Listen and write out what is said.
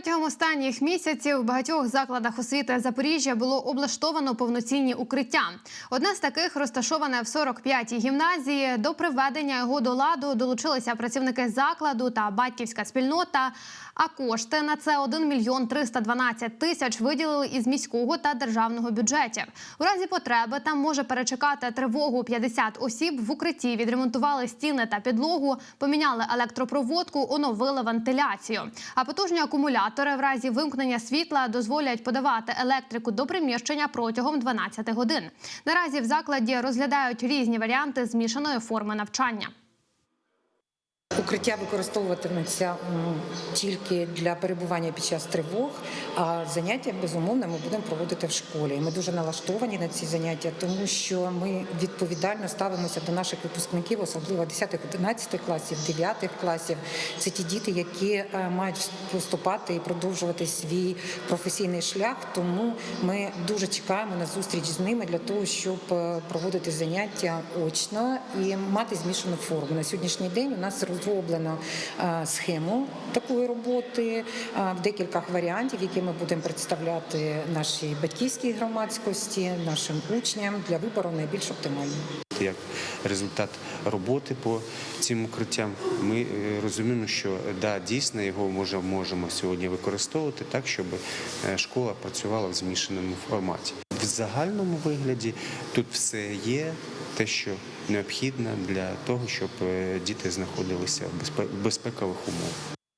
Протягом останніх місяців в багатьох закладах освіти Запоріжжя було облаштовано повноцінні укриття. Одне з таких розташоване в 45-й гімназії. До приведення його до ладу долучилися працівники закладу та батьківська спільнота. А кошти на це 1 мільйон 312 тисяч виділили із міського та державного бюджетів. У разі потреби там може перечекати тривогу 50 осіб. В укритті відремонтували стіни та підлогу, поміняли електропроводку, оновили вентиляцію. А потужні акумулятори в разі вимкнення світла дозволять подавати електрику до приміщення протягом 12 годин. Наразі в закладі розглядають різні варіанти змішаної форми навчання. Укриття використовуватиметься тільки для перебування під час тривог, а заняття безумовно ми будемо проводити в школі. Ми дуже налаштовані на ці заняття, тому що ми відповідально ставимося до наших випускників, особливо 10-11 класів, 9 класів. Це ті діти, які е, мають поступати і продовжувати свій професійний шлях. Тому ми дуже чекаємо на зустріч з ними для того, щоб е, проводити заняття очно і мати змішану форму. На сьогоднішній день у нас розроблено е, схему такої роботи е, в декілька варіантів, які ми будемо представляти нашій батьківській громадськості, нашим учням для вибору найбільш оптимального. як результат роботи по цим укриттям, ми е, розуміємо, що да, дійсно його може, можемо сьогодні використовувати так, щоб школа працювала в змішаному форматі. Загальному вигляді тут все є. Те, що необхідно для того, щоб е, діти знаходилися в безпе- безпекових умовах.